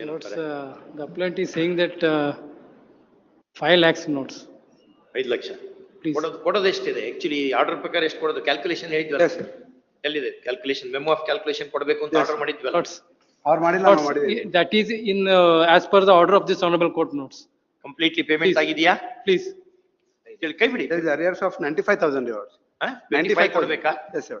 Notes, uh, the appellant is saying that uh, five lakhs notes, ಐದು lakhs. please. ಕೊಡೋದು ಕೊಡೋದು ಎಷ್ಟಿದೆ actually order ಪ್ರಕಾರ ಎಷ್ಟು ಕೊಡೋದು ಕ್ಯಾಲ್ಕುಲೇಷನ್ ಹೇಳಿದ್ವಲ್ಲ Yes, sir. ಎಲ್ಲಿದೆ ಕ್ಯಾಲ್ಕುಲೇಷನ್ ಮೆಮೋ ಆಫ್ ಕ್ಯಾಲ್ಕುಲೇಷನ್ ಕೊಡಬೇಕು ಅಂತ Yes. ಆರ್ಡರ್ ಮಾಡಿದ್ವಲ್ಲ Notes, ಅವ್ರು ಮಾಡಿಲ್ಲ ನಾವು notes, ಮಾಡಿದ್ವಿ that is in, uh, as per the order of this honorable court notes. Completely payment. Please. ಆಗಿದೆಯಾ Please, ಹೇಳಿ ಕೈ ಬಿಡಿ There is arrears of ninety-five thousand euros. Huh? Five ಕೊಡ್ಬೇಕಾ Yes, sir.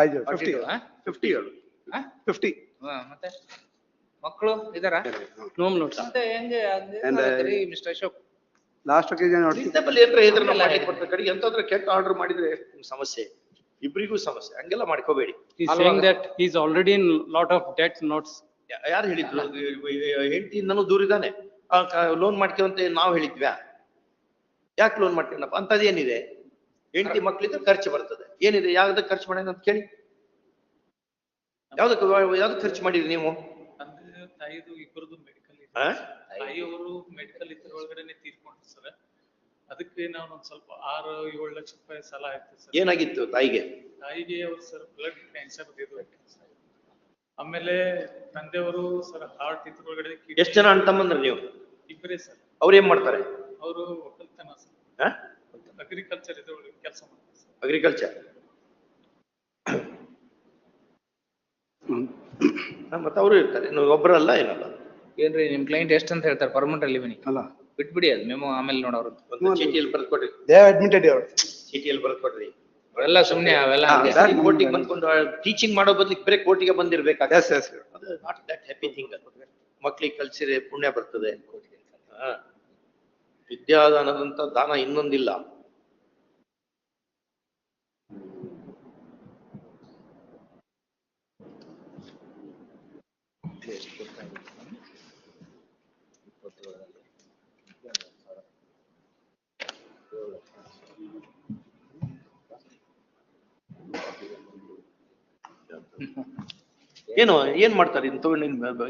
Five zero, 42, fifty, ಆ? fifty years. ಆ? Fifty. ಹಾ, ಮತ್ತೆ? ಮಕ್ಕಳು ಇದಾರ No, Lords. ಮತ್ತೆ ಹೆಂಗೆ And, uh, mister Ashok? Last ಏನ್ರ ಇದ್ರೆ ನಾವು ಮಾಡ್ಲಿಕ್ಕೆ ಬರ್ತದೆ ಕಡೆಗೆ ಎಂತಾದ್ರೆ ಕೆಟ್ಟ ಆರ್ಡರ್ ಮಾಡಿದ್ರೆ ಸಮಸ್ಯೆ. ಇಬ್ರಿಗೂ ಸಮಸ್ಯೆ. ಹಂಗೆಲ್ಲ ಮಾಡ್ಕೋಬೇಡಿ. Lot of debt, Lords. ಯಾ- ಯಾರು ಹೇಳಿದ್ರು? ಹೆಂಡತಿಯಿಂದನೂ ದೂರ ಇದ್ದಾನೆ. ಲೋನ್ ಮಾಡ್ಕೊಂತ ನಾವ್ ಹೇಳಿದ್ವ್ಯಾ ಯಾಕೆ ಲೋನ್ ಮಾಡ್ತೀನಪ್ಪ? ಅಂತದೇನಿದೆ ಹೆಂಡತಿ ಮಕ್ಳಿದ್ರೆ ಖರ್ಚು ಬರ್ತದೆ. ಏನಿದೆ ಯಾವ್ದಕ್ಕೆ ಖರ್ಚು ಮಾಡಿದ ಅಂತ ಕೇಳಿ. ಯಾವ್ದಕ್ಕೆ ಯಾವ್ದಕ್ಕೆ ಖರ್ಚು ಮಾಡಿದ್ರಿ ನೀವು? ತಂದೆ ತಾಯಿದು ಇಬ್ಬರದು ಮೆಡಿಕಲ್ ಇದೆ ಆ? ತಾಯಿಯವರು ಮೆಡಿಕಲ್ ಇದ್ರೊಳಗಡೆನೆ ತೀರ್ಕೊಂಡ್ರು ಸರ್. ಅದಕ್ಕೆ ನಾವು ಒಂದ್ ಸ್ವಲ್ಪ ಆರು ಏಳು ಲಕ್ಷ ರೂಪಾಯಿ ಸಾಲ ಆಯ್ತು ಸರ್. ಏನಾಗಿತ್ತು ತಾಯಿಗೆ? ತಾಯಿಗೆ ಅವ್ರು ಸರ್ ಬ್ಲಡ್ ಕ್ಯಾನ್ಸರ್ ಇದು ಆಮೇಲೆ ತಂದೆಯವರು ಸರ್ ಹಾರ್ಟ್ ಇದ್ರೊಳಗಡೆ kidney- ಎಷ್ಟ್ ಜನ ಅಣ್ಣ ತಮ್ಮಂದ್ರ ನೀವು? ಇಬ್ಬರೇ ಸರ್. ಅವ್ರು ಏನ್ ಮಾಡ್ತಾರೆ? ಅವರು ಒಕ್ಕಲ್ತನ ಸರ್. ಅಗ್ರಿಕಲ್ಚರ್ ಇದ್ರೊಳಗೆ ಕೆಲಸ ಮಾಡ್ತಾರೆ. ಅಗ್ರಿಕಲ್ಚರ್ ಮತ್ತೆ ಅವರು ಇರ್ತಾರೆ. ಒಬ್ಬರಲ್ಲ ಏನಲ್ಲ. ಏನ್ರಿ ನಿಮ್ ಕ್ಲೈಂಟ್ ಎಷ್ಟ್ ಅಂತ ಹೇಳ್ತಾರೆ ಪರ್ಮನೆಂಟ್ ಲಿವಿನಿ ಅಲ್ಲ. ಬಿಟ್ಬಿಡಿ ಅದು ಮೆಮೋ ಆಮೇಲೆ ನೋಡೋರು ಒಂದು ಚೀಟಿಯಲ್ಲಿ ಬರ್ದು ಕೊಡ್ರಿ ಅಡ್ಮಿಟೆಡ್ here. ಚೀಟಿಯಲ್ಲಿ ಬರ್ದು ಕೊಡ್ರಿ ಅವೆಲ್ಲ ಸುಮ್ನೆ ಅವೆಲ್ಲ ಕೋರ್ಟಿಗೆ ಬಂದ್ಕೊಂಡು ಟೀಚಿಂಗ್ ಮಾಡೋ ಬದಲಿಗೆ ಬೇರೆ ಕೋರ್ಟಿಗೆ ಬಂದಿರ್ಬೇಕಾಗ. ಅದು ನಾಟ್ ದಟ್ ಹ್ಯಾಪಿ ಥಿಂಗ್ ಮಕ್ಳಿಗೆ ಕಲ್ಸಿದ್ರೆ ಪುಣ್ಯ ಬರ್ತದೆ. ಕೋರ್ಟಿಗೆ ವಿದ್ಯಾದಾನದಂತ ದಾನ ಇನ್ನೊಂದಿಲ್ಲ. ಏನು ಏನ್ ಮಾಡ್ತಾರೆ ಇಂತ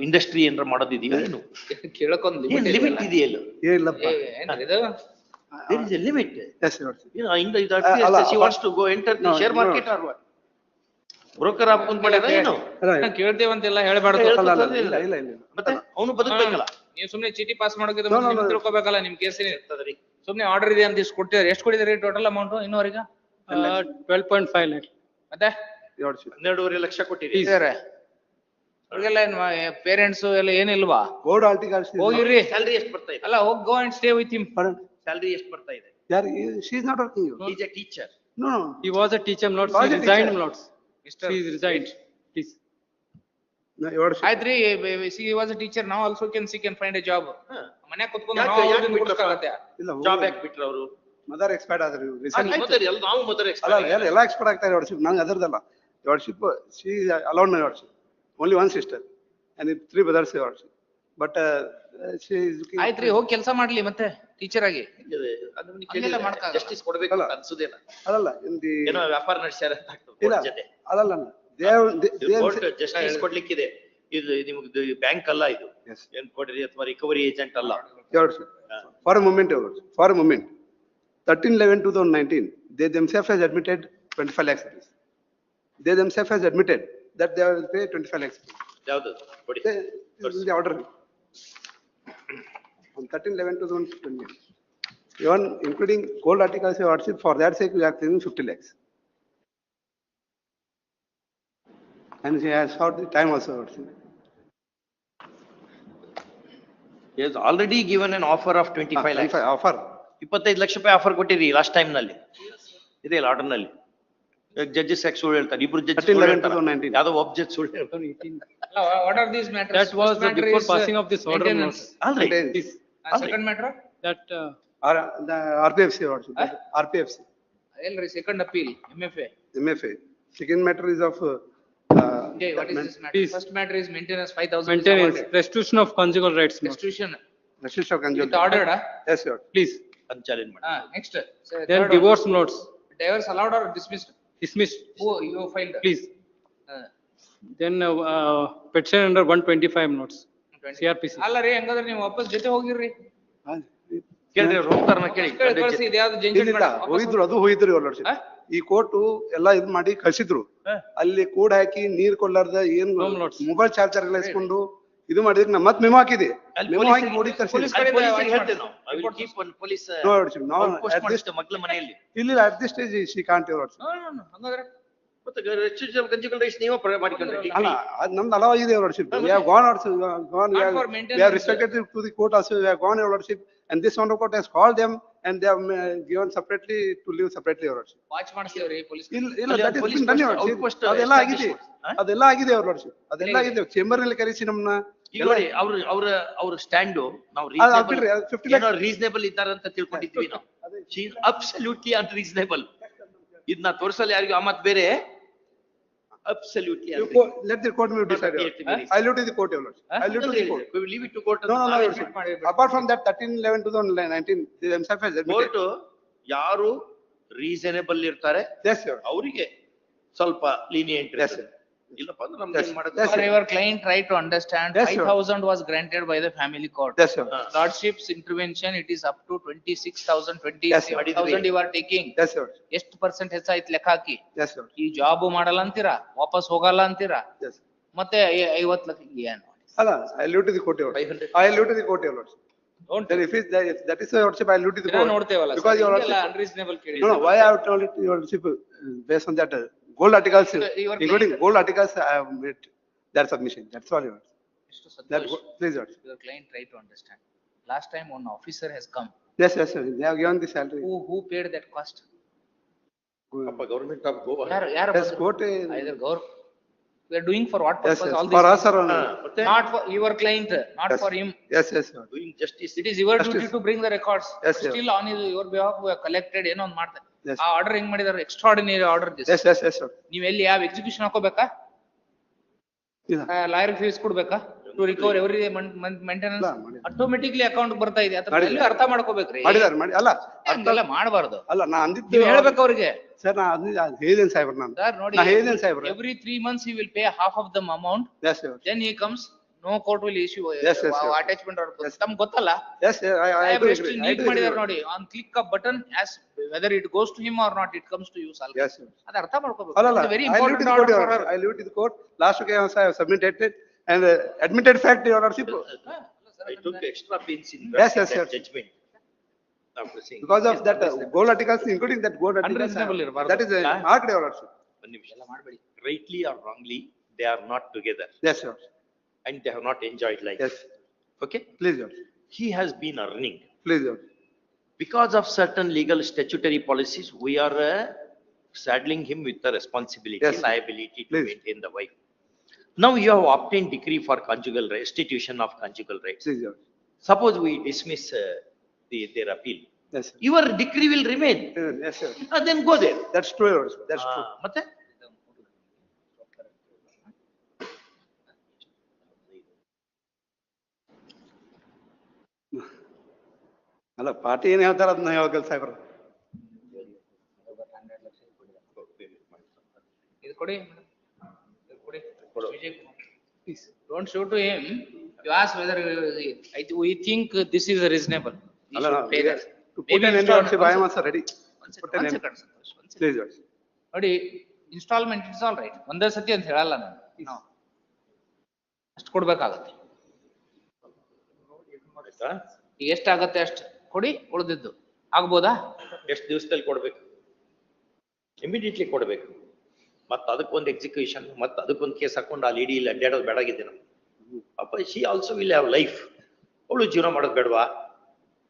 ಇಂಡಸ್ಟ್ರಿ ಏನಾರ ಮಾಡೋದಿದೆಯಾ ಏನು ಕೇಳಕ್ಕೊಂದ್ ಲಿಮಿಟ್ ಇದೆಯಲ್ಲ? ಇಲ್ಲಪ್ಪ ಇದು there is a limit Yes, sir. You know, in the, the to go enter no. market or what? Broker ಆಗ್ಬೇಕು ಮಾಡ್ಯಾರ ಏನು? ಕೇಳ್ತೇವಂತೆಲ್ಲ ಹೇಳ್ಬಾರ್ದು ಇಲ್ಲ, ಇಲ್ಲ, ಇಲ್ಲ. ಮತ್ತೆ ಅವನು ಬದುಕಬೇಕಲ್ಲ ನೀವು ಸುಮ್ನೆ ಚೀಟಿ ಪಾಸ್ ಮಾಡೋಕೆ. ತಿಳ್ಕೊಬೇಕಲ್ಲ ನಿಮ್ ಕೇಸಿನ ಇರ್ತದ್ರಿ. ಸುಮ್ನೆ ಆರ್ಡರ್ ಇದೆ ಅಂತ ಇಷ್ಟು ಕೊಟ್ಟಿದ್ದಾರೆ ಎಷ್ಟು ಕೊಟ್ಟಿದ್ದಾರೆ ಟೋಟಲ್ ಅಮೌಂಟ್ ಇನ್ನೂವರೆಗೆ ಟ್ವೆಲ್ ಪಾಯಿಂಟ್ ಫೈವ್ ಲ್ಯಾಕ್ ಮತ್ತೆ Your ship. ಹನ್ನೆರಡೂವರೆ ಲಕ್ಷ ಕೊಟ್ಟಿರಿ. ಸರಿ ಅವ್ರಿಗೆಲ್ಲ ಏನ್ ಪೇರೆಂಟ್ಸ್ ಎಲ್ಲ ಏನಿಲ್ವಾ ಬೋರ್ಡ್ ಆಲ್ಟಿ ಹೋಗಿರಿ ಹೋಗಿರ್ರಿ ಸ್ಯಾಲ್ರಿ ಎಷ್ಟು ಬರ್ತಾ ಇದೆ? ಅಲ್ಲ ಹೋಗ್ go and stay with him salary? ಎಷ್ಟು ಬರ್ತಾ ಇದೆ? ಯಾರ್ he- she is working teacher. No no. He was a teacher, Lords. Was He a resigned, teacher. Lords. Mister- He please. No, your ship. ಆಯ್ತ್ರಿ ಸಿ ವಾಸ್ ಟೀಚರ್ ನಾವು also can she can find a job ಹಾ. ಮನ್ಯಾಗ ಕುತ್ಕೊಂಡು job ನಾವು ಯಾಕೆ ಬಿಟ್ರ ಯಾಕೆ ಅವರು? ಮದರ್ ಎಕ್ಸ್ಪರ್ಟ್ ಆದ್ರೆ ನಾವು ಮದರ್ ಅಲ್ಲ ಅಲ್ಲ, ಎಲ್ಲ ಎಕ್ಸ್ಪರ್ಟ್ ಆಗ್ತಾರೆ ವಾಟ್ಶಿಪ್ ನಂಗೆ ಅದರದಲ್ಲ worship she allowed my worship only one sister and three brothers worship but she ಆಯ್ತ್ರಿ ಹೋಗಿ ಕೆಲಸ ಮಾಡ್ಲಿ ಮತ್ತೆ ಟೀಚರ್ ಆಗಿ ಇದೆ. ಅದು ನೀವು ಹಂಗೆಲ್ಲ ಕೇಳಿದ್ರೆ ಮಾಡಕ್ಕಾಗಲ್ಲ. justice ಕೊಡ್ಬೇಕು ಅಲ್ಲ. ಅಂತ ಅನ್ಸುದೇನ? ಅದಲ್ಲ ಏನೋ ವ್ಯಾಪಾರ ನಡೆಸ್ಯಾರ. ಅದಲ್ಲ ಜಸ್ಟಿಸ್ ಕೊಡ್ಲಿಕ್ಕಿದೆ ಇದು ನಿಮ್ಗೆ ಬ್ಯಾಂಕ್ ಅಲ್ಲ ಇದು Yes. ಏನ್ ಕೊಡ್ರಿ ಅಥವಾ ರಿಕವರಿ ಏಜೆಂಟ್ ಅಲ್ಲ for moment for a moment thirteen eleven two thousand nineteen they themselves has admitted twenty five lakhs rupees. They themselves has admitted that they will pay twenty five lakhs ಯಾವ್ದು ಕೊಡಿ They, this is the order. On thirteen eleven two thousand twenty. Even including gold articles of worship, for that sake, we are claiming fifty lakhs. And she has sought the time also worship. is already given an offer of twenty five lakhs Offer. ಇಪ್ಪತ್ತೈದು ಲಕ್ಷ ರೂಪಾಯಿ offer ಕೊಟ್ಟಿರಿ last time ನಲ್ಲಿ ಇದೆ ಇಲ್ಲ order ನಲ್ಲಿ judges ಯಾಕೆ ಸುಳ್ಳು ಹೇಳ್ತಾರೆ ಇಬ್ರು ಜಡ್ಜ್ 13, 11, 2019. ಯಾವ್ದೋ ಒಬ್ಬ ಜಡ್ಜ್ ಸುಳ್ಳು ಹೇಳ್ತಾರೆ 2018. ಅಲ್ಲ what are these matters That was before passing of this order, Lords. ಅಲ್ರಿ Contains Please, second matter that, uh, R, the RPFC worship, Huh? RPFC, ಎಲ್ರಿ second appeal M F A MFA. Second matter is of uh, uh, Okay, what is Man- this matter? please. First matter is maintenance, five thousand. Maintenance, restitution of conjugal rights, my lord. Restitution, Restitution of conjugal. it ordered, ah? Yes, your lordship. please. ಅದ್ challenge ಮಾಡಿ Ah, next. So, Then third one. divorce notes, Divorce allowed or dismissed? Dismissed, Oh, you filed? please. Uh, Then uh, uh, petition under one twenty-five notes, 20. CRPC. ಅಲ್ಲ ರೀ ಹಂಗಾದ್ರೆ ನೀವು ವಾಪಸ್ ಜೊತೆ ಹೋಗಿರ್ರಿ ಹಾ, ಕೇಳ್ರಿ ಅವ್ರು ಹೋಗ್ತಾರನ ಕೇಳಿ ಕಳ್ಸಿ ಇದ್ಯಾವ್ದು ಬೇಡ. ಹೋಗಿದ್ರು ಅದು ಹೋಗಿದ್ರು ಇವ್ರ lordship. ಈ ಕೋರ್ಟು ಎಲ್ಲಾ ಇದ್ ಮಾಡಿ ಕಳ್ಸಿದ್ರು ಅಲ್ಲಿ ಕೂಡ ಹಾಕಿ ನೀರ್ ಕೊಲ್ಲಾರ್ದ ಏನ್. ಮೊಬೈಲ್ ಚಾರ್ಜರ್ ಎಲ್ಲ ಇಸ್ಕೊಂಡು ಇದು ಮಾಡಿದ್ರೆ ನಮ್ಮ ಮತ್ತೆ ಮೆಮೋ ಹಾಕಿದೆ. ಮಿಮ ಹಾಕಿಗೆ ಓಡಿ ಇಲ್ಲ. At gone the court also gone and they have uh, given separately to live separately your lordship. Watch ಮಾಡಿಸ್ತೀವ್ರಿ police ಇಲ್ಲ ಇಲ್ಲ that is is done outpost ಅದೆಲ್ಲ ಆಗಿದೆ. ಅದೆಲ್ಲ ಆಗಿದೆ your lordship. ಅದೆಲ್ಲ ಆಗಿದೆ. ಚೇಂಬರ್ನಲ್ಲಿ ಕರೆಸಿ ನಮ್ನ ಈಗ ನೋಡಿ ಅವ್ರ ಅವ್ರ ಅವ್ರ ಸ್ಟ್ಯಾಂಡು ನಾವು ಅದು ಹಾಕ್ಬಿಡ್ರಿ, ಅದು 50 ಏನೋ ರೀಸನೇಬಲ್ ಇದ್ದಾರೆ ಅಂತ ತಿಳ್ಕೊಂಡಿದ್ವಿ ನಾವು. ಅಬ್ಸಲ್ಯೂಟ್ಲಿ ಅನ್ರೀಸನೇಬಲ್ ಇದನ್ನ ತೋರ್ಸಲ್ಲ ಯಾರಿಗೂ ಆ ಮತ್ ಬೇರೆ. Absolutely You co- let the court will decide. your Huh? lordship. I leave to the court, your lordship. I leave to the court. We will leave it to court. No, no, no, your lordship. Apart from that, thirteen eleven two thousand nineteen, they themselves has admitted. Court ಯಾರು reasonable ಇರ್ತಾರೆ Yes, your, ಅವರಿಗೆ ಸ್ವಲ್ಪ lenient Yes, sir. ಇಲ್ಲಪ್ಪ ಅಂದ್ರೆ ನಮ್ಗೆ. ಏನ್ ಮಾಡೋದು sir. your client try to understand, Yes, five sir. thousand was granted by the family court. yes, to Lordship's intervention, it is up to twenty-six thousand, Yes, sir. thousand you are taking. yes, your, ಎಷ್ಟು percent ಹೆಚ್ಚಾಯ್ತು ಲೆಕ್ಕ ಹಾಕಿ ಈ job ಮಾಡಲ್ಲ ಅಂತೀರಾ ವಾಪಸ್ ಹೋಗಲ್ಲ ಅಂತೀರಾ. ಮತ್ತೆ ಐ- ಐವತ್ ಲಕ್ಷ ಏನು ಅಲ್ಲ, I loot the crore Five hundred. Loot court, your lordship. Don't- Then if it, that if that is your lordship, I leave to the ದಿನ court. ನೋಡ್ತೇವಲ್ಲ Because your lordship, ಅನ್ರೀಸನೇಬಲ್ ಕೇಳಿ no, no, why I have told it, to your lordship, uh, based on that, uh, gold articles, You- you are including playing- gold articles, I have made their submission, that's all, your lordship. ಎಷ್ಟು That, Santhosh go- please, your lordship. your client try to understand last time one officer has come Yes, yes, sir, they have given the salary. who who paid that cost ಅಪ್ಪ government of Goa ಯಾರು ಯಾರು Yes, court, uh, either gov we are doing for what yes, purpose yes, all for these us or only. ಮತ್ತೆ not for your client not Yes. for him Yes, yes, sir. Doing justice it is your Justice. duty to bring the records Yes, sir. still on his your behalf we have collected ಏನೋ ಒಂದ್ ಮಾಡ್ತಾರೆ Yes. ಆ order ಹೆಂಗ್ ಮಾಡಿದಾರೆ? Extraordinary order Yes, yes, yes, sir. ನೀವ್ ಎಲ್ಲಿ ಯಾವ execution ಹಾಕೋಬೇಕಾ? ಇಲ್ಲ. ಲಾಯರ್ ಫೀಸ್ ಕೊಡ್ಬೇಕಾ? ಟು ರಿಕವರ್ ಎವ್ರಿ ಮೇಂಟೆನೆನ್ಸ್ ಇಲ್ಲ, ಮಾಡಿಲ್ಲ. ಆಟೋಮೆಟಿಕ್ಲಿ ಅಕೌಂಟ್ ಬರ್ತಾ ಇದೆ. ಅಥವಾ ಮಾಡಿಲ್ಲ. ಎಲ್ಲೂ ಅರ್ಥ ಮಾಡ್ಕೋಬೇಕ್ರಿ. ಮಾಡಿದಾರೆ ಮಾಡಿ ಅಲ್ಲ ಹಂಗೆಲ್ಲ ಮಾಡಬಾರ್ದು. ಅಲ್ಲ ನಾ ಅಂದಿದ್ದು ನೀವ್ ಹೇಳ್ಬೇಕು ಅವ್ರಿಗೆ. ಸರ್ ನಾ ಅಂದಿದ್ದು ಅದ್ ಸಾಹೇಬ್ರ ನಾನು. ಸರ್ ನೋಡಿ ನಾ ಸಾಹೇಬ್ರ. Every three months you will pay half of them amount yes sir then he comes no court will issue Yes, yes, sir. Attachment ತಮ್ಗೆ ಗೊತ್ತಲ್ಲ? ಎಸ್ ಐ ಐ ಸಾಹೇಬ್ರು ಎಷ್ಟು ನೀಟ್ ಮಾಡಿದಾರೆ ನೋಡಿ. On click a button as whether it goes to him or not it comes to you shall yes sir ಅದ ಅರ್ಥ ಮಾಡ್ಕೋಬೇಕು. ಅಲ್ಲ ಅಲ್ಲ. Very I leave to important the order court I leave to the court ಲಾಸ್ಟ್ಗೆ I have submitted and admitted fact your honourship I took extra pains in Yes, yes, sir. Judgment after seeing. Because of that gold articles including that gold Unreasonable ಇರ್ಬಾರ್ದು. That is marked your honourship ಒಂದ್ ನಿಮಿಷ rightly or wrongly they are not together yes sir And they have not enjoyed life yes okay please your he has been earning please your because of certain legal statutory policies we are uh, saddling him with the responsibility Yes. liability to Please. maintain the wife now you have obtained decree for conjugal restitution of conjugal rights please your suppose we dismiss uh, the their appeal yes sir your decree will remain yes sir Uh, then go there that's true your that's true Ah, ಮತ್ತೆ ಅಲ್ಲ party ಏನು ಹೇಳ್ತಾರ ಅದನ್ನ ಯಾವ ಸಾಹೇಬ್ರ ಇದು ಕೊಡಿ ಇದು ಕೊಡಿ. Vijay please don't show to him you as whether I we think this is reasonable ಅಲ್ಲ ನೋಡಿ ಇನ್ಸ್ಟಾಲ್ಮೆಂಟ್ ಇಟ್ಸ್ ಆಲ್ ರೈಟ್ ಒಂದೇ ಸತಿ ಅಂತ ಹೇಳಲ್ಲ ನಾನು. ನಾವು ಅಷ್ಟು ಕೊಡ್ಬೇಕಾಗತ್ತೆ. ಎಷ್ಟಾಗತ್ತೆ ಅಷ್ಟು? ಕೊಡಿ, ಉಳಿದಿದ್ದು. ಆಗ್ಬೋದಾ? ಎಷ್ಟು ದಿವಸದಲ್ಲಿ ಕೊಡ್ಬೇಕು? ಇಮಿಡಿಯೇಟ್ಲಿ ಕೊಡ್ಬೇಕು. ಮತ್ತೆ ಅದಕ್ಕೊಂದು ಎಕ್ಸಿಕ್ಯೂಷನ್ ಮತ್ತೆ ಅದಕ್ಕೊಂದು ಕೇಸ್ ಹಾಕೊಂಡು ಅಲ್ಲಿ ಲೇಡಿ ಇಲ್ಲಿ ಅಡ್ಡಾಡೋದು ಬೇಡಾಗಿದೆ ಅಪ್ಪ she also will have life ಅವಳು ಜೀವನ ಮಾಡೋದು ಬೇಡವಾ?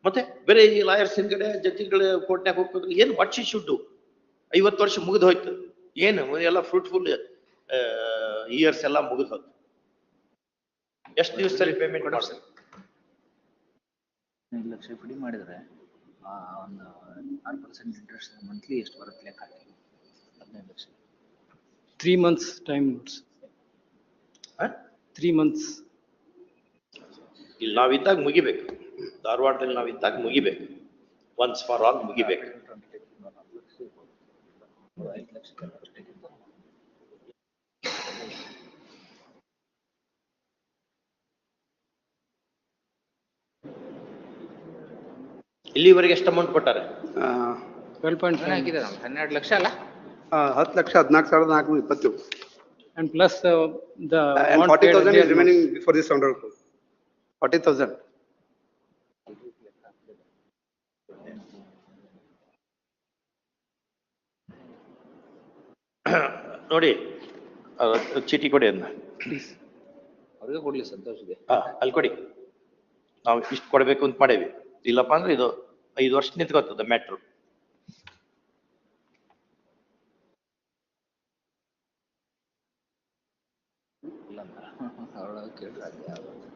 ಮತ್ತೆ ಬೇರೆ ಈ ಲಾಯರ್ಸ್ ಹಿಂದ್ಗಡೆ ಜಡ್ಜಿಗಳ ಕೋರ್ಟ್ನಾಗ ಹೋಗ್ಬೇಕು ಏನು ವಾಟ್ ಶಿ ಶುಡ್ ಐವತ್ತು ವರ್ಷ ಮುಗಿದು ಹೋಯ್ತು. ಏನು, ಎಲ್ಲ ಫ್ರೂಟ್ಫುಲ್ ಇಯರ್ಸ್ ಎಲ್ಲ ಮುಗಿದು ಹೋಯ್ತು. ಎಷ್ಟು ದಿವಸದಲ್ಲಿ ಪೇಮೆಂಟ್ ಮಾಡ್ಬೇಕು? ಐದು ಲಕ್ಷ ಡಿ ಮಾಡಿದರೆ ಆ ಒಂದು ಆರು ಪರ್ಸೆಂಟ್ ಇಂಟ್ರೆಸ್ಟ್ ಮಂತ್ಲಿ ಎಷ್ಟು ಬರುತ್ತೆ ಲೆಕ್ಕ ಹಾಕಿ? ಹದಿನೈದು lakh. Three months time three months. ಇಲ್ಲಿ ನಾವಿದ್ದಾಗ ಮುಗಿಬೇಕು. ಧಾರವಾಡದಲ್ಲಿ ನಾವಿದ್ದಾಗ ಮುಗಿಬೇಕು. ಒನ್ಸ್ ಫಾರ್ ಆಲ್ ಮುಗಿಬೇಕು. ಇಲ್ಲಿವರೆಗೆ ಎಷ್ಟು ಅಮೌಂಟ್ ಕೊಟ್ಟಾರೆ five. ಹನ್ನೆರಡು ಲಕ್ಷ ಅಲ್ಲ ಆ, ಹತ್ತು ಲಕ್ಷ ಹದಿನಾಲ್ಕು ಸಾವಿರದ ನಾಲ್ಕುನೂರ ಇಪ್ಪತ್ತು And plus uh, the. And amount forty paid thousand earlier is remaining for this round. Forty thousand. ನೋಡಿ ಆ, ಚೀಟಿ ಕೊಡಿ ಅದನ್ನ Please. ಅವ್ರಿಗೆ ಕೊಡ್ಲಿ ಸಂತೋಷಿಗೆ ಹಾ ಅಲ್ಲಿ ಕೊಡಿ ನಾವು ಇಷ್ಟು ಕೊಡ್ಬೇಕು ಅಂತ ಮಾಡೇವಿ ಇಲ್ಲಪ್ಪ ಅಂದ್ರೆ ಇದು ಐದು ವರ್ಷ ನಿಂತ್ಕೋತದ ಮ್ಯಾಟ್ರು ಇಲ್ಲ ಅವಳ ಕೇಳಿದ್ರೆ ಅದೇ ಆಗೋದು.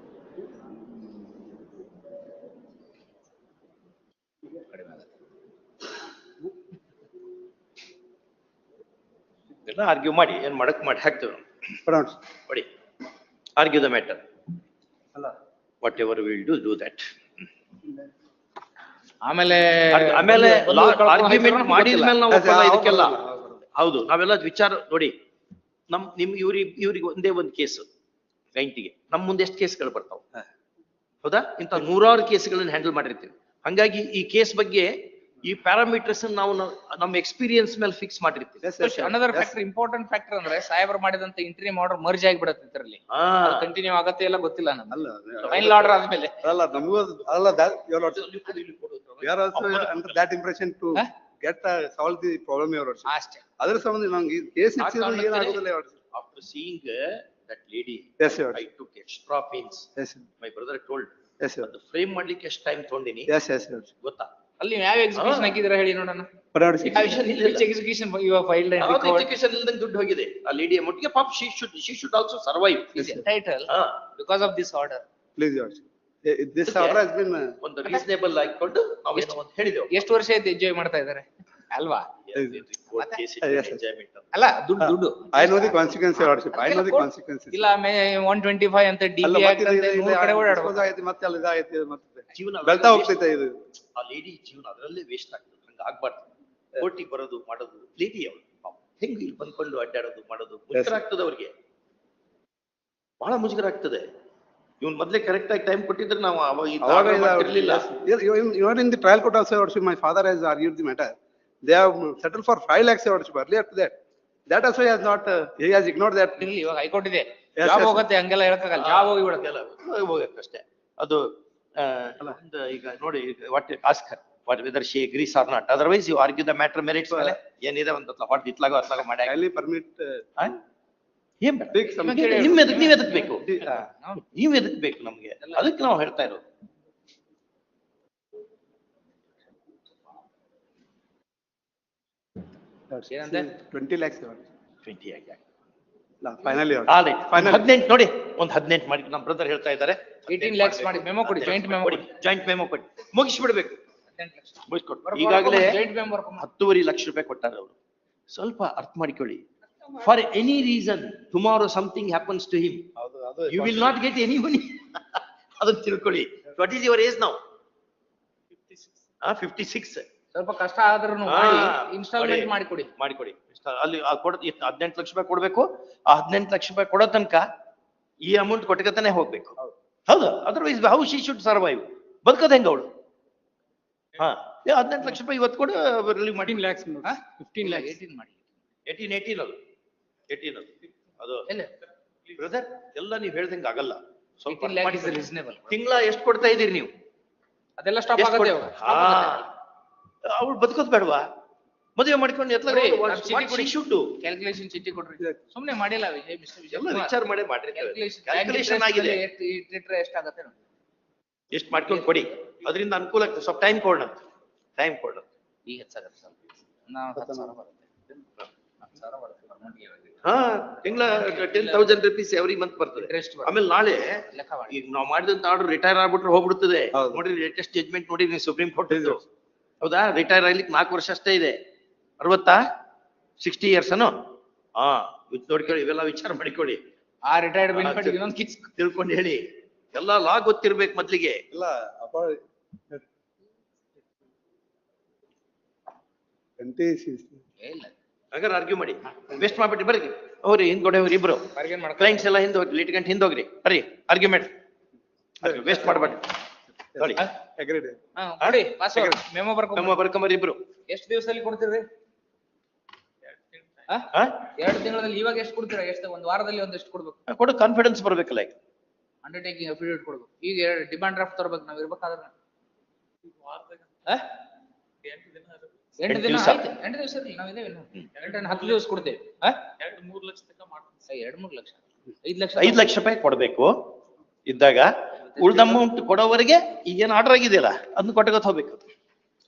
ಕಡಿಮೆ ಆಗುತ್ತೆ ಇದೆಲ್ಲ ಆರ್ಗ್ಯೂ ಮಾಡಿ ಏನ್ ಮಾಡಕ್ ಮಾಡಿ ಹಾಕ್ತೇವೆ ನಾವು. Pronounce. ಕೊಡಿ ಆರ್ಗ್ಯೂ ದ ಮ್ಯಾಟರ್ ಅಲ್ಲ. Whatever will do do that ಆಮೇಲೆ ಆಮೇಲೆ ಆರ್ಗ್ಯುಮೆಂಟ್ ಮಾಡಿದ್ಮೇಲೆ ನಾವು ಒಪ್ಪಲ್ಲ ಇದಕ್ಕೆಲ್ಲ. ಹೌದು, ನಾವೆಲ್ಲ ವಿಚಾರ ನೋಡಿ ನಮ್ ನಿಮ್ ಇವ್ರಿಗೆ ಇವ್ರಿಗೆ ಒಂದೇ ಒಂದು ಕೇಸ್ ಕ್ಲೈಂಟಿಗೆ ನಮ್ ಮುಂದೆ ಎಷ್ಟು ಕೇಸ್ಗಳು ಬರ್ತಾವ. ಹೌದಾ? ಇಂಥ ನೂರಾರು ಕೇಸ್ಗಳನ್ನ ಹ್ಯಾಂಡಲ್ ಮಾಡಿರ್ತೀವಿ. ಹಂಗಾಗಿ ಈ ಕೇಸ್ ಬಗ್ಗೆ ಈ ಪ್ಯಾರಾಮೀಟರ್ಸ್ ನಾವು ನಮ್ಮ ಎಕ್ಸ್ಪೀರಿಯನ್ಸ್ ಮೇಲೆ ಫಿಕ್ಸ್ ಮಾಡಿರ್ತೀವಿ. ಅನದರ್ ಫ್ಯಾಕ್ಟರ್ ಇಂಪಾರ್ಟೆಂಟ್ ಫ್ಯಾಕ್ಟರ್ ಅಂದ್ರೆ ಸಾಯಬರ್ ಮಾಡಿದಂತ ಇಂಟ್ರಿ ಆರ್ಡರ್ ಮರ್ಜ್ ಆಗಿಬಿಡತ್ತೆ ಇದರಲ್ಲಿ. ಕಂಟಿನ್ಯೂ ಆಗತ್ತೆ ಎಲ್ಲ ಗೊತ್ತಿಲ್ಲ ನಮ್ಗೆ. ಅಲ್ಲ. ಫೈನಲ್ ಆರ್ಡರ್ ಆದ್ಮೇಲೆ. ಅಲ್ಲ, ನಮಗೂ ಅದು- ಅಲ್ಲ, that impression to get solve the problem your worship. ಅಷ್ಟೇ. ಅದ್ರ ಸಂಬಂಧ ನಂಗೆ ಈ ಕೇಸ್ ಇಚ್ಚಿದ್ರು ಏನಾಗುದಿಲ್ಲ, your after seeing that lady yes I took extra pains yes my brother told yes. Frame ಮಾಡ್ಲಿಕ್ಕೆ ಎಷ್ಟು ಟೈಮ್ ತಗೊಂಡಿನಿ? ಎಸ್ ಯೆಸ್ your ಗೊತ್ತಾ? ಅಲ್ಲಿ ನೀವು ಯಾವ ಎಕ್ಸಿಕ್ಯೂಷನ್ ಹಾಕಿದ್ರೆ ಹೇಳಿ ನೋಡೋಣ. ಎಕ್ಸಿಕ್ಯೂಷನ್ ಯಾವ್ದು ಎಜುಕೇಶನ್ ಇಲ್ದಂಗೆ ದುಡ್ಡು ಹೋಗಿದೆ. ಆ ಲೇಡಿ ಅಮೌಂಟ್ಗೆ ಪಾಪ she should she should also survive title because of this order please your this Eh, This been ಒಂದು ರೀಸನೇಬಲ್ ಆಗಿಕೊಂಡು ನಾವು ಒಂದು ಹೇಳಿದೆವು. ಎಷ್ಟು ವರ್ಷ ಆಯ್ತು ಎಂಜಾಯ್ ಮಾಡ್ತಾ ಇದ್ದಾರೆ? ಅಲ್ವಾ. ಎಂಜಾಯ್ಮೆಂಟ್ ಅಲ್ಲ ದುಡ್ಡು ದುಡ್ಡು. I know the consequence your lordship I know the ಅದಕ್ಕೆಲ್ಲ ಇಲ್ಲ ಮೇ ಒನ್ ಟ್ವೆಂಟಿ ಫೈವ್ ಅಂತ ಡಿ ಕಡೆ ಆಗೈತಿ, ಮತ್ತೆ ಅಲ್ಲಿ ಇದಾಗೈತಿ, ಮತ್ತೆ ಜೀವನ ಬೆಳ್ತಾ ಹೋಗ್ತೈತೆ ಇದು. ಆ ಲೇಡಿ ಜೀವನ ಅದರಲ್ಲೇ ವೇಸ್ಟ್ ಆಗ್ತದೆ. ಹಂಗ ಆಗ್ಬಾರ್ದು. ಕೋರ್ಟಿಗೆ ಬರೋದು ಮಾಡೋದು ಲೇಡಿ ಅವ್ರು. ಹೆಂಗ್ ಇಲ್ಲಿ ಬಂದ್ಕೊಂಡು ಅಡ್ಡಾಡೋದು ಮಾಡೋದು? ಮುಜುಗರ ಆಗ್ತದೆ ಅವ್ರಿಗೆ. ಬಹಳ ಮುಜುಗರ ಆಗ್ತದೆ. ಇವನ್ ಮೊದ್ಲೇ ಕರೆಕ್ಟ್ ಆಗಿ ಟೈಮ್ ಕೊಟ್ಟಿದ್ರೆ ನಾವು ಅವಾಗ ಈ even in the trial court also you are in the trial court also, your lordship. My father has argued the matter. That that also has not he has ignored that. ಇರ್ಲಿ ಇವಾಗ high court ಇದೆ. Job ಹೋಗುತ್ತೆ ಹೋಗತ್ತೆ ಹಂಗೆಲ್ಲ ಹೇಳಕ್ಕಾಗಲ್ಲ. Job ಹೋಗಿ ಬಿಡಕ್ಕೆಲ್ಲ ಎಲ್ಲ ಅಷ್ಟೇ. ಅದು ಒಂದು ಈಗ ನೋಡಿ what ask her what whether she agrees or not otherwise you argue the matter merits ಮೇಲೆ. ಏನಿದೆ ಒಂದು ವಾಟ್ ಇತ್ಲಾಗೋ ಅತ್ಲಾಗೋ ಮಾಡಿ. Kindly permit, uh, ಏನ್ ನಿಮ್- ಎದಕ್ ನೀವ್ ಎದಕ್ ಬೇಕು? the, uh, ನೀವ್ ಎದಕ್ ಬೇಕು ನಮ್ಗೆ? ಅದಕ್ಕೆ ನಾವು ಹೇಳ್ತಾ ಇರೋದು. ಟ್ವೆಂಟಿ ಲ್ಯಾಕ್ಸ್. ಟ್ವೆಂಟಿ ಆಗಿ Your lordship. ಫೈನಲ್ ಹದಿನೆಂಟು ನೋಡಿ ಒಂದ್ ಹದಿನೆಂಟು ಮಾಡಿ ನಮ್ಮ ಬ್ರದರ್ ಹೇಳ್ತಾ ಇದ್ದಾರೆ. 18 ಲ್ಯಾಕ್ಸ್ ಮಾಡಿ ಮೆಮೋ ಕೊಡಿ, ಜಾಯಿಂಟ್ ಮೆಮೋ ಕೊಡಿ. ಜಾಯಿಂಟ್ ಮೆಮೋ ಕೊಡಿ. ಮುಗಿಸ್ಬಿಡ್ಬೇಕು. ಮುಗಿಸ್ಕೊಟ್ಟು. ಈಗಾಗಲೇ. ಹತ್ತುವರೆ ಲಕ್ಷ ರೂಪಾಯಿ ಕೊಟ್ಟಾರೆ ಅವರು. ಸ್ವಲ್ಪ ಅರ್ಥ ಮಾಡಿಕೊಳ್ಳಿ. For any reason tomorrow something happens to him you will not get any money ಅದನ್ನ ತಿಳ್ಕೊಳ್ಳಿ. ವಾಟ್ ಈಸ್ ಯುವರ್ ಏಜ್ ನಾವು ಫಿಫ್ಟಿ ಸಿಕ್ಸ್ ಸ್ವಲ್ಪ ಕಷ್ಟ ಆದ್ರೂ ಇನ್ಸ್ಟಾಲ್ಮೆಂಟ್ ಮಾಡಿಕೊಡಿ ಮಾಡಿ ಕೊಡಿ ಮಾಡಿಕೊಡಿ. ಇಷ್ಟ- ಅಲ್ಲಿ ಆ ಕೊಡ ಎಷ್ಟು ಹದಿನೆಂಟು ಲಕ್ಷ ರೂಪಾಯಿ ಕೊಡ್ಬೇಕು. ಆ ಹದಿನೆಂಟು ಲಕ್ಷ ರೂಪಾಯಿ ಕೊಡೋ ತನಕ ಈ ಅಮೌಂಟ್ ಕೊಟ್ಟಕತಾನೆ ಹೋಗ್ಬೇಕು. ಹೌದು. Otherwise how she should survive ಬದುಕೋದ್ ಹೆಂಗ ಅವಳು? ಹಾ ಹದಿನೆಂಟು ಲಕ್ಷ ರೂಪಾಯಿ ಇವತ್ತು ಕೊಡು ರಿಲೀವ್ ಮಾಡಿ. ಲ್ಯಾಕ್ಸ್ ಫಿಫ್ಟೀನ್ ಲ್ಯಾಕ್ ಏಯ್ಟೀನ್ ಇಲ್ಲ, 18 ಮಾಡಿ. ಏಯ್ಟೀನ್ ಏಯ್ಟೀನ್ ಅದು. ಏಯ್ಟೀನ್ ಅದು. ಅದು. ಎಲ್ಲ? ಬ್ರದರ್ ಎಲ್ಲ ನೀವು ಹೇಳ್ದಂಗ ಆಗಲ್ಲ. ಸ್ವಲ್ಪ 18 lakh is reasonable. ತಿಂಗಳ ಎಷ್ಟು ಕೊಡ್ತಾ ಇದೀರಿ ನೀವು? ಅದೆಲ್ಲ ಸ್ಟಾಪ್ ಆಗುತ್ತೆ ಆಗತ್ತೆ ಹಾ. ಅವಳು ಬದುಕೋದ್ ಬೇಡವಾ? ಮದುವೆ ಮಾಡ್ಕೊಂಡು. ಶುಡ್ಡು ಕ್ಯಾಲ್ಕುಲೇಷನ್ ಚೀಟಿ ಕೊಡ್ರಿ. ಸುಮ್ನೆ ಮಾಡಿಲ್ಲ ವಿಜಯ್ ಮಿಸ್ಟರ್ ವಿಜಯ್. ಎಲ್ಲ ವಿಚಾರ ಮಾಡೇ ಮಾಡ್ರಿ ಕ್ಯಾಲ್ಕುಲೇಷನ್ ಆಗಿದೆ. ಎಷ್ಟು ಎಷ್ಟಾಗತ್ತೆ ನೋಡಿ. ಎಷ್ಟು ಮಾಡ್ಕೊಂಡು ಕೊಡಿ. ಅದರಿಂದ ಅನುಕೂಲ ಆಗ್ತದೆ. ಸ್ವಲ್ಪ ಟೈಮ್ ಕೊಡೋಣ ಟೈಮ್ ಕೊಡೋಣ. ಈಗ ಹೆಚ್ಚಾಗತ್ತೆ ಸ್ವಲ್ಪ ನಾವು ಹತ್ತು ಸಾವಿರ ಬರುತ್ತೆ. ಹತ್ತು ಸಾವಿರ ಬರುತ್ತೆ ಹಾ ತಿಂಗಳ ten thousand rupees every month ಬರ್ತದೆ. ಆಮೇಲೆ ನಾಳೆ ಲೆಕ್ಕ ಮಾಡಿ. ಈಗ ನಾವು ಮಾಡಿದಂತ ಆರ್ಡರ್ ರಿಟೈರ್ ಆಗ್ಬಿಟ್ರೆ ಹೋಗ್ಬಿಡ್ತದೆ. ನೋಡಿ ನೋಡ್ರಿ ಲೇಟೆಸ್ಟ್ ಜಜ್ಮೆಂಟ್ ನೋಡಿ ನೀವು ಸುಪ್ರೀಂ ಕೋರ್ಟ್ ಇದ್ದು ಹೌದಾ? ರಿಟೈರ್ ಆಗ್ಲಿಕ್ಕೆ ನಾಲ್ಕು ವರ್ಷ ಅಷ್ಟೇ ಇದೆ. ಅರವತ್ತಾ? ಸಿಕ್ಸ್ಟಿ ಇಯರ್ಸ್ ಅನ್ನು? ಹಾ ಇದು ನೋಡ್ಕೊಳ್ಳಿ ಇವೆಲ್ಲ ವಿಚಾರ ಮಾಡಿಕೊಳ್ಳಿ. ಆ ರಿಟೈರ್ಡ್ ಬೆನಿಫಿಟ್ ಇನ್ನೊಂದ್ ಕಿಚ್ ತಿಳ್ಕೊಂಡು ಹೇಳಿ. ಎಲ್ಲ ಲಾ ಗೊತ್ತಿರ್ಬೇಕು ಮೊದ್ಲಿಗೆ. ಇಲ್ಲ ಹಾಗಾದ್ರೆ ಆರ್ಗ್ಯೂ ಮಾಡಿ. ವೇಸ್ಟ್ ಮಾಡ್ಬಿಟ್ಟು ಬರ್ರಿ. ಅವ್ರಿ ಹಿಂದ್ಗಡೆ ಹೋಗ್ರಿ ಇಬ್ರು. ಕ್ಲೈಂಟ್ಸ್ ಎಲ್ಲ ಹಿಂದೆ ಹೋಗ್ರಿ ಲಿಟಿಗಂಟ್ ಹಿಂದೆ ಹೋಗ್ರಿ. ಬರ್ರಿ ಆರ್ಗ್ಯುಮೆಂಟ್ ವೇಸ್ಟ್ ಮಾಡ್ಬೇಡಿ ನೋಡಿ ಅಗ್ರೀಡ್ ಹಾ ನೋಡಿ ಪಾಸ್ ಮೆಮೋ ಬರ್ಕೊ ನಮ್ಮ ಬರ್ಕೊಂಬರ್ರಿ ಇಬ್ರು. ಎಷ್ಟ್ ದಿವಸದಲ್ಲಿ ಕೊಡ್ತೀರಿ? ಹಾ? ಹಾ? ಎರಡು ತಿಂಗಳಲ್ಲಿ ಇವಾಗ ಎಷ್ಟು ಕೊಡ್ತೀರಾ? ಎಷ್ಟು ಒಂದು ವಾರದಲ್ಲಿ ಒಂದಷ್ಟು ಎಷ್ಟು ಕೊಡ್ಬೇಕು? ಕೊಡು ಕಾನ್ಫಿಡೆನ್ಸ್ ಬರ್ಬೇಕಲ್ಲ ಈಗ ಅಂಡರ್ಟೇಕಿಂಗ್ ಅಫಿಡೇವಿಟ್ ಕೊಡ್ಬೇಕು. ಈಗ ಎರಡು ಡಿಮಾಂಡ್ ಡ್ರಾಫ್ಟ್ ತರ್ಬೇಕು ನಾವ್ ಇರ್ಬೇಕಾದ್ರೆ. ಹಾ? ಎಂಟು ಎಂಟು ದಿನ ದಿವ್ಸ. ಆಯ್ತು. ಎಂಟು ದಿವಸ ಇರ್ಲಿ ನಾವ್ ಇದೇವೆ ಎಂಟು ಹತ್ತು ದಿವಸ ಕೊಡ್ತೇವೆ. ಆ? ಎರಡು ಮೂರ್ ಲಕ್ಷ ತನಕ ಮಾಡ್ತೀವಿ. ಎರಡ್ ಮೂರ್ ಲಕ್ಷ. ಐದ್ ಲಕ್ಷ ಐದ್ ಲಕ್ಷ ರೂಪಾಯಿ ಕೊಡ್ಬೇಕು. ಇದ್ದಾಗ ಉಳ್ದ ಅಮೌಂಟ್ ಕೊಡೋವರೆಗೆ ಈಗೇನು ಆರ್ಡರ್ ಆಗಿದೆಯಲ್ಲ ಅದನ್ನ ಕೊಟ್ಟಗತ್ ಹೋಗ್ಬೇಕು.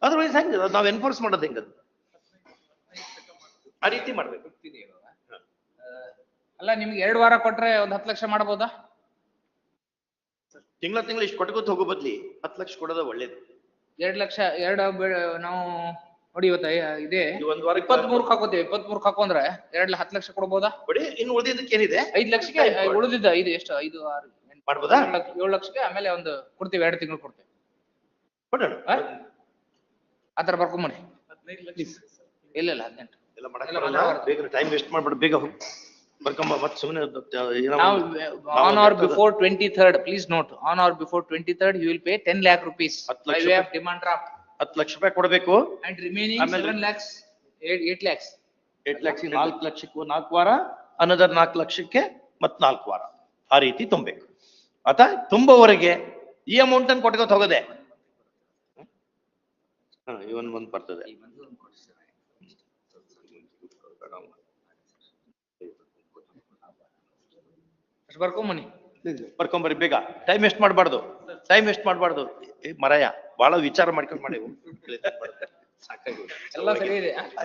ಅದರ್ವೈಸ್ ಹೆಂಗೆ? ಅದು ನಾವ್ ಎನ್ಫೋರ್ಸ್ ಮಾಡೋದು ಹೆಂಗದು? ಆ ರೀತಿ ಮಾಡ್ಬೇಕು. ಅಲ್ಲ ನಿಮ್ಗೆ ಎರಡು ವಾರ ಕೊಟ್ರೆ ಒಂದ್ ಹತ್ತು ಲಕ್ಷ ಮಾಡ್ಬೋದಾ? ತಿಂಗಳ ತಿಂಗಳ ಇಷ್ಟು ಕೊಟ್ಟಗೊತ್ ಹೋಗೋ ಬದ್ಲಿ ಹತ್ತು ಲಕ್ಷ ಕೊಡೋದು ಒಳ್ಳೇದು. ಎರಡ್ ಲಕ್ಷ ಎರಡು ನಾವು ನೋಡಿ ಇವತ್ತ ಇದೆ. ಒಂದ್ ವಾರ ಇಪ್ಪತ್ತ್ ಮೂರ್ಕ್ ಹಾಕೋತೀವಿ. ಇಪ್ಪತ್ತ್ ಮೂರ್ಕ್ ಹಾಕೊಂಡ್ರೆ ಎರಡ್ ಹತ್ತು ಲಕ್ಷ ಕೊಡ್ಬೋದಾ? ಕೊಡಿ ಇನ್ನು ಉಳಿದಿದ್ದಕ್ಕೆ ಏನಿದೆ? ಐದ್ ಲಕ್ಷಕ್ಕೆ ಉಳಿದಿದ್ದ ಐದು ಎಷ್ಟು? ಐದು ಆರು. ಮಾಡ್ಬೋದಾ? ಏಳ್ ಲಕ್ಷ- ಲಕ್ಷಕ್ಕೆ ಆಮೇಲೆ ಒಂದು ಕೊಡ್ತೀವಿ ಎರಡು ತಿಂಗಳು ಕೊಡ್ತೀವಿ. ಕೊಡೋಣ. ಆ? ಥರ ಬರ್ಕೊಂಬಿ ಹದಿನೈದು ಲಕ್ಷ. ಇಲ್ಲ ಇಲ್ಲ ಹದಿನೆಂಟು. ಎಲ್ಲ ಮಾಡಕ್ ಎಲ್ಲ ಬರಲ್ಲ. ಮಾಡಕ್ ಬೇಗ ಟೈಮ್ ವೇಸ್ಟ್ ಮಾಡ್ಬಿಡು ಬೇಗ ಹೋಗಿ. ಬರ್ಕೊಂಬ ಮತ್ತೆ ಸುಮ್ಮನೆ on on before twenty third please note on on before twenty third you will pay ten lakh rupees rupees way by ಲಕ್ಷ ಡ್ರಾಫ್ಟ್ ಹತ್ತು ಲಕ್ಷ ರೂಪಾಯಿ ಕೊಡಬೇಕು. ಅಂಡ್ ರಿಮೈನಿಂಗ್ ಆಮೇಲೆ- ಲ್ಯಾಕ್ಸ್ ಏಟ್ ಲ್ಯಾಕ್ಸ್ ಏಟ್ ಲ್ಯಾಕ್ಸ್ ನಾಲ್ಕು ಲಕ್ಷಕ್ಕೂ ನಾಲ್ಕು ವಾರ ಅನದರ್ ನಾಲ್ಕು ಲಕ್ಷಕ್ಕೆ ಮತ್ ನಾಲ್ಕು ವಾರ. ಆ ರೀತಿ ತುಂಬಬೇಕು. ಆತ ತುಂಬವರೆಗೆ ಈ ಅಮೌಂಟ್ ಅನ್ನು ಕೊಟ್ಕೋತ ಹೋಗದೆ ಇವನ್ ಬಂದ್ ಬರ್ತದೆ. ಅಷ್ಟ್ ಬರ್ಕೊಂಬನಿ. ಬರ್ಕೊಂಬರಿ ಬೇಗ. ಟೈಮ್ ವೇಸ್ಟ್ ಮಾಡಬಾರ್ದು. ಟೈಮ್ ವೇಸ್ಟ್ ಮಾಡಬಾರ್ದು. ಮರಯ ಬಹಳ ವಿಚಾರ ಮಾಡ್ಕೊಂಡು ಮಾಡಿ.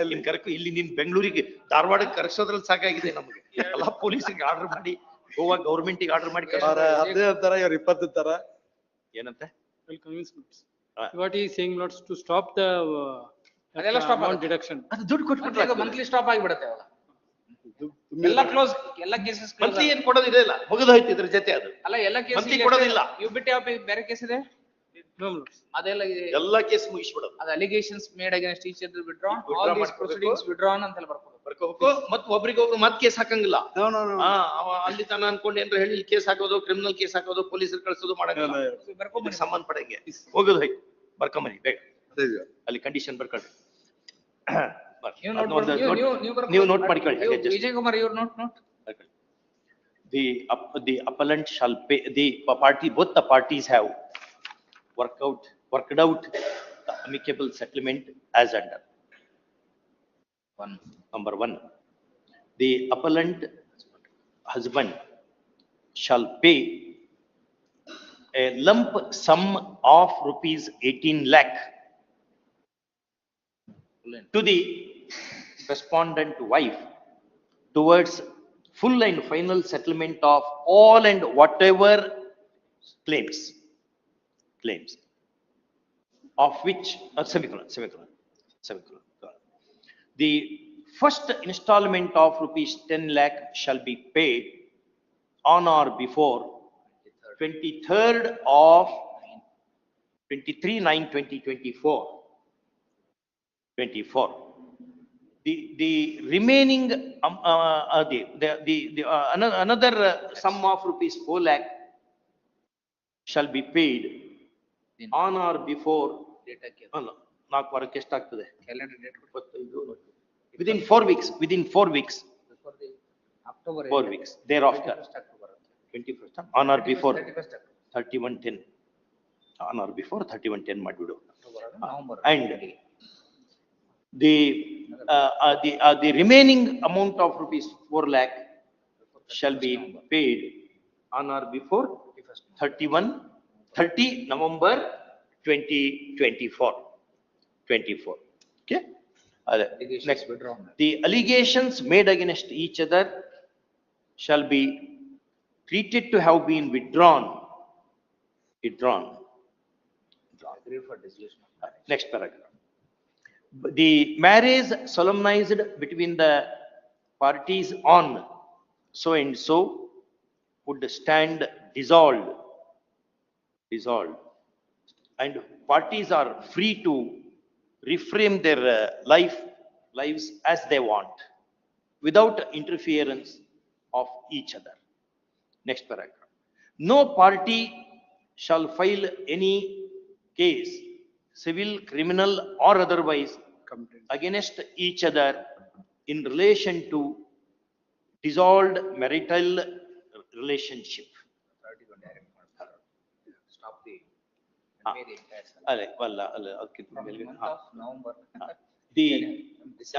ಇಲ್ಲಿ ಕರ್ಕೊ ಇಲ್ಲಿ ನೀನ್ ಬೆಂಗಳೂರಿಗೆ ಧಾರವಾಡಕ್ಕೆ ಕರ್ಸೋದ್ರಲ್ಲಿ ಸಾಕಾಗಿದೆ ನಮ್ಗೆ. ಎಲ್ಲಾ ಪೊಲೀಸಿಗೆ ಆರ್ಡರ್ ಮಾಡಿ. ಗೋವಾ ಗೌರ್ಮೆಂಟಿಗೆ ಆರ್ಡರ್ ಮಾಡಿ. ಅವ್ರ ಹದಿನೈದು ತರ ಇವ್ರ ಇಪ್ಪತ್ತು ತರ ಏನಂತೆ Will convince me. What he is saying not to stop the uh, ಅದೆಲ್ಲ stop amount ಆಗುತ್ತೆ. deduction. ಅದು ದುಡ್ಡು ಕೊಟ್ಬಿಟ್ರೆ ಮಂತ್ಲಿ ಸ್ಟಾಪ್ ಆಗಿಬಿಡತ್ತೆ ಅವಾಗ. ಎಲ್ಲ ಕ್ಲೋಸ್, ಎಲ್ಲ ಕೇಸಸ್. ಮಂತ್ಲಿ ಏನ್ ಕೊಡೋದಿದೆ ಇಲ್ಲ ಮುಗಿದೋಯ್ತು ಇದ್ರ ಜೊತೆ ಅದು ಅಲ್ಲ ಎಲ್ಲ ಕೇಸ್ monthly ಕೊಡೋದಿಲ್ಲ. ಇವ್ ಬಿಟ್ಟು ಯಾವ ಬೇರೆ ಕೇಸ್ ಇದೆ? No, no. ಅದೆಲ್ಲ ಇದೆ. ಎಲ್ಲಾ ಕೇಸ್ ಮುಗಿಸ್ಬಿಡೋದು ಅದು ಅಲಿಗೇಷನ್ಸ್ ಮೇಡ್ ಅಗೇನ್ಸ್ಟ್ ಈಚ್ ಬಿಡ್ರಾ ವಿಡ್ರಾನ್, Withdraw ಆಲ್ ದೀಸ್ ಮಾಡ್ಕೋಬೇಕು. ಪ್ರೊಸೀಡಿಂಗ್ಸ್ ವಿಡ್ರಾನ್ ಅಂತೆಲ್ಲ ಬರ್ಕೋಬೇಕು. ಬರ್ಕೋಬೇಕು ಮತ್ ಒಬ್ರಿಗೊಬ್ರು ಮತ್ ಕೇಸ್ ಹಾಕಂಗಿಲ್ಲ. ಅವ ಅಲ್ಲಿ ತನ ಅನ್ಕೊಂಡು ಏನ್ರ ಹೇಳಿ ಕೇಸ್ ಹಾಕೋದು ಕ್ರಿಮಿನಲ್ ಕೇಸ್ ಹಾಕೋದು ಪೊಲೀಸರು ಕಳ್ಸೋದು ಮಾಡಂಗಿಲ್ಲ. ಬರ್ಕೊಂಬರಿ ಸಂಬಂಧ ಪಡಂಗೆ ಹೋಗೋದು ಹೈ ಬರ್ಕೊಂಬನಿ ಬೇಗ. ಅಲ್ಲಿ ಕಂಡೀಷನ್ ಬರ್ಕೊಳ್ರಿ. ನೀವು ನೋಟ್ ಮಾಡ್ಕೊಳ್ಳಿ. ವಿಜಯ್ ಕುಮಾರ್ ಇವ್ರು note note. The The up- the appellant shall pay, the party, both the parties have worked out, worked out the amicable settlement as under. One Number one, the appellant husband shall pay a lump sum of rupees eighteen lakh to the respondent wife towards full and final settlement of all and whatever claims, claims, of which, uh, semicolon, semicolon, semicolon the first installment of rupees 10 lakh shall be paid on or before 23rd of 23 9 2024 24 the the remaining um, uh, uh the the, the uh, another uh, sum of rupees 4 lakh shall be paid on or before ನಾಲ್ಕು ವಾರಕ್ಕೆ ಎಷ್ಟಾಗ್ತದೆ calendar date ಇಪ್ಪತ್ತೈದು within four weeks within four weeks October four weeks thereafter twenty first on or before thirty one ten on or before thirty one ten ಮಾಡಿಬಿಡು and the the the remaining amount of rupees four lakh shall be paid on or before thirty one thirty November twenty twenty four 24 okay. next. the allegations made against each other shall be treated to have been withdrawn. Withdrawn. Next paragraph. The marriage solemnized between the parties on so and so would stand dissolved. Dissolved. And parties are free to reframe their uh, life, lives as they want, without interference of each other. Next paragraph. No party shall file any case, civil, criminal, or otherwise, against each other in relation to dissolved marital relationship. अरे वल्ला अल्ला okay to Melvin ha November the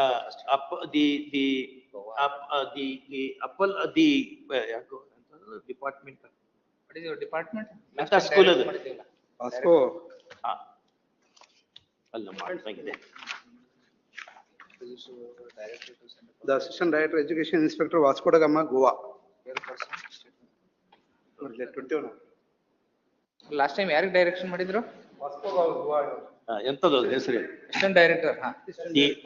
uh, up the the up uh, the the apple uh, the uh, department what is your department anta school adu vasco ha alla ಮಾಡ್ತಾಗಿದೆ the assistant director education inspector vasco da gama goa 21 last time ಯಾರಿಗೆ direction ಮಾಡಿದ್ರು? ಎಂತದ್ದು ಹೆಸರು assistant director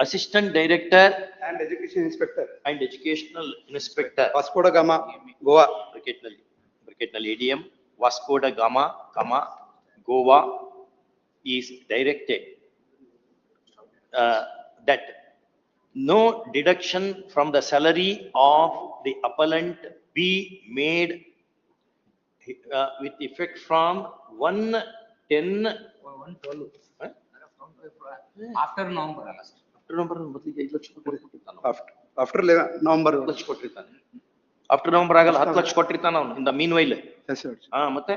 assistant director and education inspector and educational inspector Vasco da Gama Goa ಬ್ರಿಕೆಟ್ನಲ್ಲಿ ಬ್ರಿಕೆಟ್ನಲ್ಲಿ ADM Vasco da Gama cum Goa is directed that no deduction from the salary of the appellant be made uh, with effect from one ten, One twelve. Huh? After November ಅಲ್ಲ sir. November ಮೊದಲಿಗೆ ಐದು ಲಕ್ಷ ರೂಪಾಯಿ ಕೊಟ್ಟಿರ್ತಾನೆ ಅವ್ನು. After, after eleven, November. ಹತ್ತು ಲಕ್ಷ ಕೊಟ್ಟಿರ್ತಾನೆ. After November ಆಗಲ್ಲ ಹತ್ತು ಲಕ್ಷ ಕೊಟ್ಟಿರ್ತಾನ ಅವನು in the meanwhile Yes, sir. ಹಾ ಮತ್ತೆ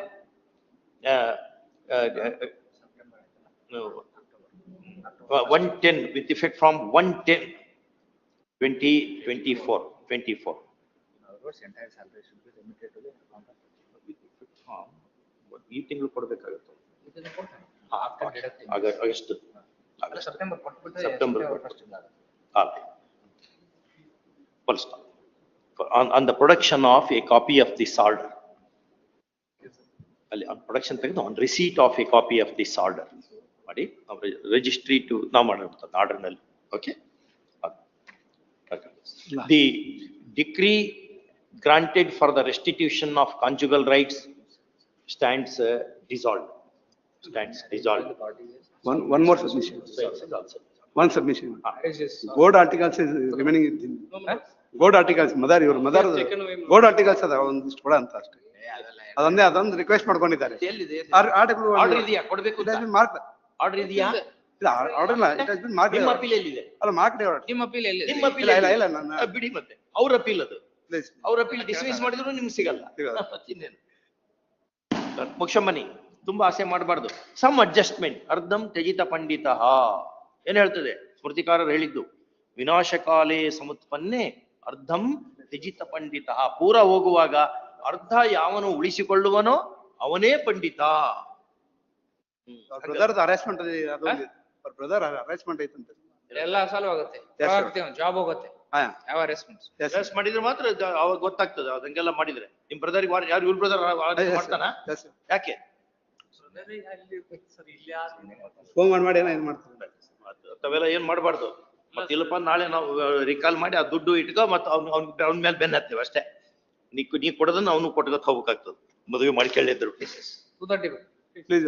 one ten with effect from one ten twenty twenty four twenty four In other words, entire salary should be remitted to the account of. ಈ ತಿಂಗಳು ಕೊಡ್ಬೇಕಾಗುತ್ತೆ ಇದನ್ನ ಕೊಡ್ತಾನೆ. After deducting. ಆಗ August ಅಲ್ಲ, September ಕೊಟ್ಬಿಟ್ಟು. September September ಕೊಟ್ಟು. first ಇಂದ ಆಗುತ್ತೆ. Full stop. On, on the production of a copy of this order. ಅಲ್ಲಿ on production ತೆಗೆದು on receipt of a copy of this order. ಮಾಡಿ ರಿಜಿಸ್ಟ್ರಿ ಟು ನಾವು ಮಾಡಿರ್ತದೆ ಆರ್ಡರ್ ನಲ್ಲಿ okay the decree granted for the restitution rights stands dissolve stands dissolve One, one more submission. One submission. Is- Gold articles is remaining in. Gold articles, mother, ಇವ್ರ mother, taken away. ಅದ ಒಂದಿಷ್ಟು ಕೊಡ ಅಂತ ಅಷ್ಟೇ. ಅದೊಂದೇ ಅದೊಂದು request ಮಾಡ್ಕೊಂಡಿದ್ದಾರೆ. ಎಲ್ಲಿದೆ ಆರ್ಡರ್ ಇದೆಯಾ ಕೊಡ್ಬೇಕು ಅಂತ ಆರ್ಡರ್ ಇದೆಯಾ ಇಲ್ಲ, ಇಲ್ಲ, it has been marked. ನಿಮ್ಮ ಅಪೀಲ್ ಎಲ್ಲಿದೆ ಅಲ್ಲ, ಮಾರ್ಕ್ ಡೇ ನಿಮ್ಮ ಅಪೀಲ್ ಎಲ್ಲಿದೆ? ನಿಮ್ಮ ಅಪೀಲ್ ಇಲ್ಲ, ಇಲ್ಲ, ಇಲ್ಲ, ನನ್ನ- ಬಿಡಿ ಮತ್ತೆ ಅವ್ರ ಅಪೀಲ್ ಅದು Please. ಅವ್ರ ಅಪೀಲ್ ಡಿಸ್ಮಿಸ್ ಮಾಡಿದ್ರು ನಿಮ್ಗೆ ಸಿಗಲ್ಲ ಸಿಗಲ್ಲ. ಇನ್ನೇನು? ಮುಖ್ಯಮನಿ ತುಂಬಾ ಆಸೆ ಮಾಡಬಾರ್ದು. ಸಮ್ ಅಡ್ಜಸ್ಟ್ಮೆಂಟ್ ಅರ್ಧಂ ತ್ಯಜಿತ ಪಂಡಿತ. ಏನ್ ಹೇಳ್ತದೆ? ಸ್ಮೃತಿಕಾರರು ಹೇಳಿದ್ದು ವಿನಾಶಕಾಲೇ ಸಮುತ್ಪನ್ನೆ ಅರ್ಧಂ ತ್ಯಜಿತ ಪಂಡಿತ. ಪೂರ ಹೋಗುವಾಗ ಅರ್ಧ ಯಾವನು ಉಳಿಸಿಕೊಳ್ಳುವನೋ ಅವನೇ ಪಂಡಿತ. harassment ಐತಂತೆ. ಎಲ್ಲ ಸಾಲು sir. ಜಾಬ್ ಹೋಗುತ್ತೆ. ಹಾ, ಯಾವ. ಮಾಡಿದ್ರೆ ಮಾತ್ರ ಅವಾಗ ಗೊತ್ತಾಗ್ತದೆ. ಅದಂಗೆಲ್ಲ ಮಾಡಿದ್ರೆ. ನಿಮ್ ಬ್ರದರ್ ಯಾರು ಇವ್ರ ಬ್ರದರ್. ಮಾಡ್ತಾನ. ಯಾಕೆ ಫೋನ್ ಮಾಡಿ ಮಾಡಿ ಏನೋ ಮಾಡ್ತಾರೆ. ತಾವೆಲ್ಲ ಏನ್ ಮಾಡ್ಬಾರ್ದು ಮತ್ತೆ ಇಲ್ಲಪ್ಪ ನಾಳೆ ನಾವು ರಿಕಾಲ್ ಮಾಡಿ ಆ ದುಡ್ಡು ಇಟ್ಕೊ ಮತ್ತೆ ಅವ್ನು ಅವ್ನ ಅವ್ನ ಮೇಲೆ ಬೆನ್ನ ಹತ್ತೇವೆ ಅಷ್ಟೇ ನೀ ನೀ ಕೊಡೋದನ್ನ ಅವನು ಕೊಟ್ಕೊತ ಹೋಗ್ಬೇಕಾಗ್ತದೆ ಮದುವೆ ಮಾಡ್ಕೊಳ್ಳಿದ್ರು ಪ್ಲೀಸ್ ಪ್ಲೀಸ್.